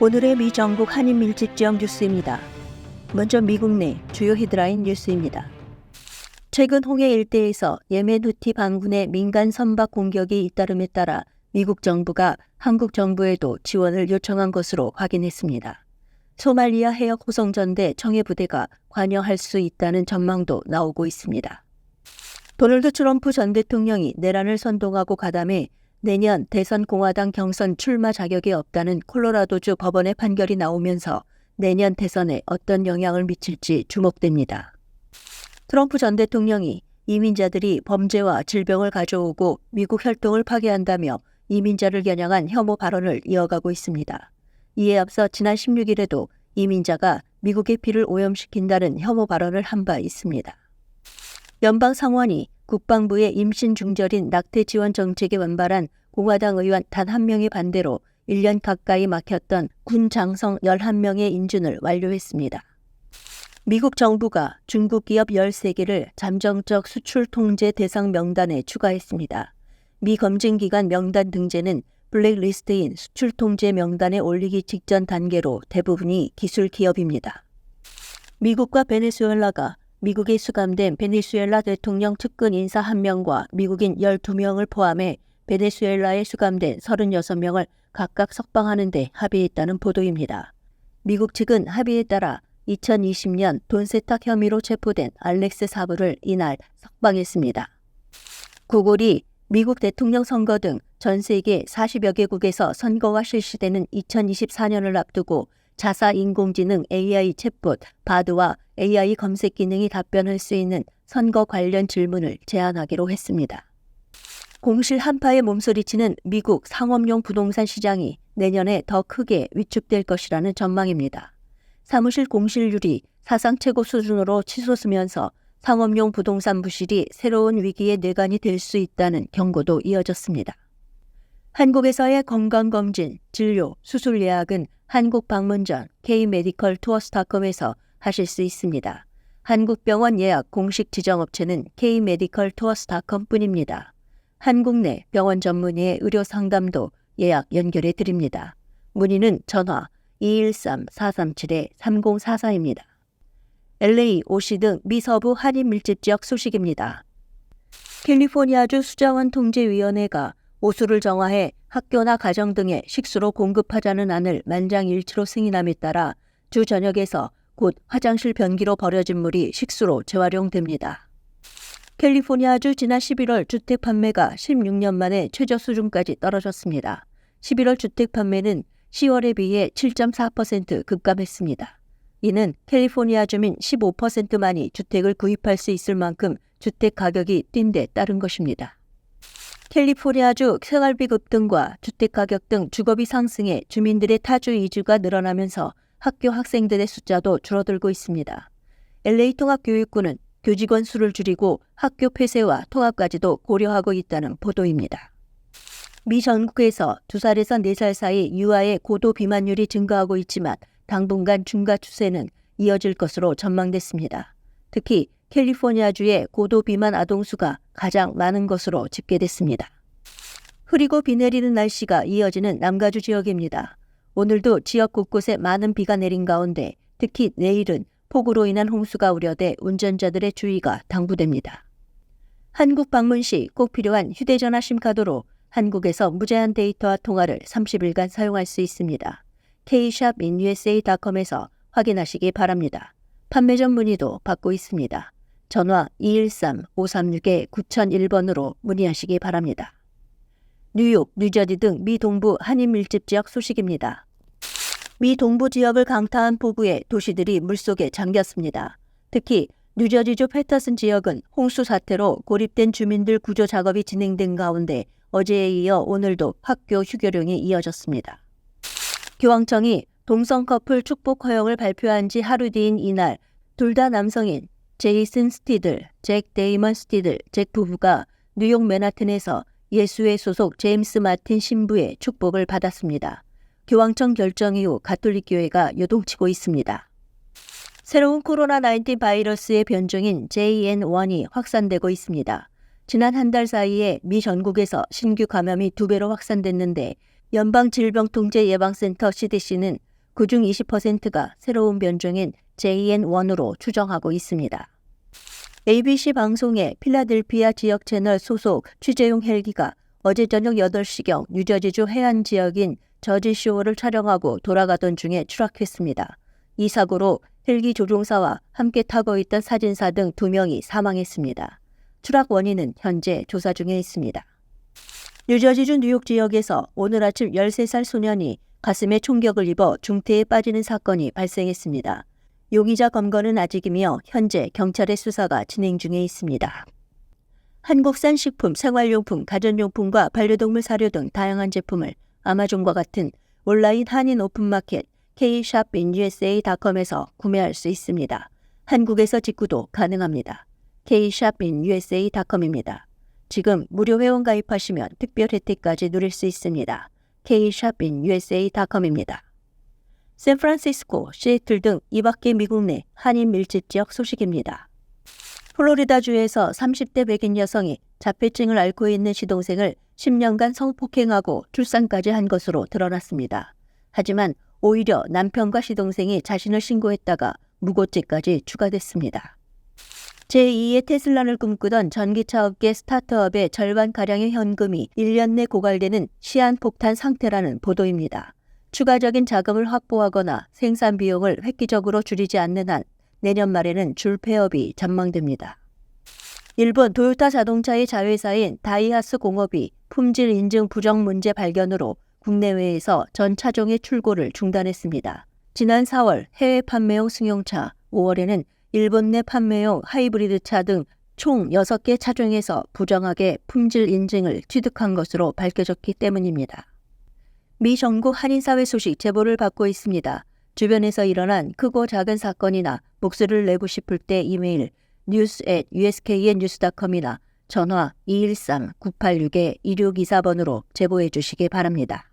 오늘의 미 전국 한인 밀집 지역 뉴스입니다. 먼저 미국 내 주요 히드라인 뉴스입니다. 최근 홍해 일대에서 예멘 후티 반군의 민간 선박 공격이 잇따름에 따라 미국 정부가 한국 정부에도 지원을 요청한 것으로 확인했습니다. 소말리아 해역 호송전대 청해부대가 관여할 수 있다는 전망도 나오고 있습니다. 도널드 트럼프 전 대통령이 내란을 선동하고 가담해 내년 대선 공화당 경선 출마 자격이 없다는 콜로라도주 법원의 판결이 나오면서 내년 대선에 어떤 영향을 미칠지 주목됩니다. 트럼프 전 대통령이 이민자들이 범죄와 질병을 가져오고 미국 혈통을 파괴한다며 이민자를 겨냥한 혐오 발언을 이어가고 있습니다. 이에 앞서 지난 16일에도 이민자가 미국의 피를 오염시킨다는 혐오 발언을 한 바 있습니다. 연방 상원이 국방부의 임신 중절인 낙태 지원 정책에 완발한 공화당 의원 단 한 명의 반대로 1년 가까이 막혔던 군 장성 11명의 인준을 완료했습니다. 미국 정부가 중국 기업 13개를 잠정적 수출 통제 대상 명단에 추가했습니다. 미 검증기관 명단 등재는 블랙리스트인 수출 통제 명단에 올리기 직전 단계로 대부분이 기술 기업입니다. 미국과 베네수엘라가 미국에 수감된 베네수엘라 대통령 측근 인사 1명과 미국인 12명을 포함해 베네수엘라에 수감된 36명을 각각 석방하는 데 합의했다는 보도입니다. 미국 측은 합의에 따라 2020년 돈 세탁 혐의로 체포된 알렉스 사부를 이날 석방했습니다. 구글이 미국 대통령 선거 등 전 세계 40여 개국에서 선거가 실시되는 2024년을 앞두고 자사 인공지능 AI 챗봇 바드와 AI 검색 기능이 답변할 수 있는 선거 관련 질문을 제안하기로 했습니다. 공실 한파에 몸소리치는 미국 상업용 부동산 시장이 내년에 더 크게 위축될 것이라는 전망입니다. 사무실 공실률이 사상 최고 수준으로 치솟으면서 상업용 부동산 부실이 새로운 위기의 뇌관이 될 수 있다는 경고도 이어졌습니다. 한국에서의 건강검진, 진료, 수술 예약은 한국 방문 전 K-메디컬 투어스닷컴에서 하실 수 있습니다. 한국병원 예약 공식 지정업체는 K-메디컬 투어스닷컴 뿐입니다. 한국 내 병원 전문의의 의료 상담도 예약 연결해 드립니다. 문의는 전화 213-437-3044입니다. LA, 오시 등 미서부 한인 밀집 지역 소식입니다. 캘리포니아주 수자원 통제위원회가 오수를 정화해 학교나 가정 등에 식수로 공급하자는 안을 만장일치로 승인함에 따라 주 전역에서 곧 화장실 변기로 버려진 물이 식수로 재활용됩니다. 캘리포니아주 지난 11월 주택 판매가 16년 만에 최저 수준까지 떨어졌습니다. 11월 주택 판매는 10월에 비해 7.4% 급감했습니다. 이는 캘리포니아 주민 15%만이 주택을 구입할 수 있을 만큼 주택 가격이 뛴 데 따른 것입니다. 캘리포니아주 생활비 급등과 주택 가격 등 주거비 상승에 주민들의 타주 이주가 늘어나면서 학교 학생들의 숫자도 줄어들고 있습니다. LA 통합교육부는 교직원 수를 줄이고 학교 폐쇄와 통합까지도 고려하고 있다는 보도입니다. 미 전국에서 2살에서 4살 사이 유아의 고도 비만율이 증가하고 있지만 당분간 증가 추세는 이어질 것으로 전망됐습니다. 특히 캘리포니아주의 고도 비만 아동 수가 가장 많은 것으로 집계됐습니다. 흐리고 비 내리는 날씨가 이어지는 남가주 지역입니다. 오늘도 지역 곳곳에 많은 비가 내린 가운데 특히 내일은 폭우로 인한 홍수가 우려돼 운전자들의 주의가 당부됩니다. 한국 방문 시 꼭 필요한 휴대전화 심카드로 한국에서 무제한 데이터와 통화를 30일간 사용할 수 있습니다. kshopinusa.com에서 확인하시기 바랍니다. 판매점 문의도 받고 있습니다. 전화 213-536-9001번으로 문의하시기 바랍니다. 뉴욕, 뉴저지 등 미 동부 한인 밀집 지역 소식입니다. 미 동부 지역을 강타한 폭우에 도시들이 물속에 잠겼습니다. 특히 뉴저지주 패터슨 지역은 홍수 사태로 고립된 주민들 구조 작업이 진행된 가운데 어제에 이어 오늘도 학교 휴교령이 이어졌습니다. 교황청이 동성 커플 축복 허용을 발표한 지 하루 뒤인 이날 둘 다 남성인 제이슨 스티들, 잭 데이먼 스티들, 잭 부부가 뉴욕 맨하튼에서 예수회 소속 제임스 마틴 신부의 축복을 받았습니다. 교황청 결정 이후 가톨릭 교회가 요동치고 있습니다. 새로운 코로나19 바이러스의 변종인 JN1이 확산되고 있습니다. 지난 한 달 사이에 미 전국에서 신규 감염이 두 배로 확산됐는데 연방질병통제예방센터 CDC는 그중 20%가 새로운 변종인 JN1으로 추정하고 있습니다. ABC 방송의 필라델피아 지역 채널 소속 취재용 헬기가 어제 저녁 8시경 뉴저지주 해안 지역인 저지쇼어를 촬영하고 돌아가던 중에 추락했습니다. 이 사고로 헬기 조종사와 함께 타고 있던 사진사 등 2명이 사망했습니다. 추락 원인은 현재 조사 중에 있습니다. 뉴저지주 뉴욕 지역에서 오늘 아침 13살 소년이 가슴에 총격을 입어 중태에 빠지는 사건이 발생했습니다. 용의자 검거는 아직이며 현재 경찰의 수사가 진행 중에 있습니다. 한국산 식품, 생활용품, 가전용품과 반려동물 사료 등 다양한 제품을 아마존과 같은 온라인 한인 오픈마켓 kshopinUSA.com에서 구매할 수 있습니다. 한국에서 직구도 가능합니다. kshopinUSA.com입니다. 지금 무료 회원 가입하시면 특별 혜택까지 누릴 수 있습니다. kshopinUSA.com입니다. 샌프란시스코, 시애틀 등 이밖의 미국 내 한인 밀집 지역 소식입니다. 플로리다주에서 30대 백인 여성이 자폐증을 앓고 있는 시동생을 10년간 성폭행하고 출산까지 한 것으로 드러났습니다. 하지만 오히려 남편과 시동생이 자신을 신고했다가 무고죄까지 추가됐습니다. 제2의 테슬라를 꿈꾸던 전기차 업계 스타트업의 절반가량의 현금이 1년 내 고갈되는 시한폭탄 상태라는 보도입니다. 추가적인 자금을 확보하거나 생산 비용을 획기적으로 줄이지 않는 한 내년 말에는 줄 폐업이 전망됩니다. 일본 도요타 자동차의 자회사인 다이하스 공업이 품질 인증 부정 문제 발견으로 국내외에서 전 차종의 출고를 중단했습니다. 지난 4월 해외 판매용 승용차, 5월에는 일본 내 판매용 하이브리드 차 등 총 6개 차종에서 부정하게 품질 인증을 취득한 것으로 밝혀졌기 때문입니다. 미 전국 한인사회 소식 제보를 받고 있습니다. 주변에서 일어난 크고 작은 사건이나 목소리를 내고 싶을 때 이메일 news at usknnews.com이나 전화 213-986-2624번으로 제보해 주시기 바랍니다.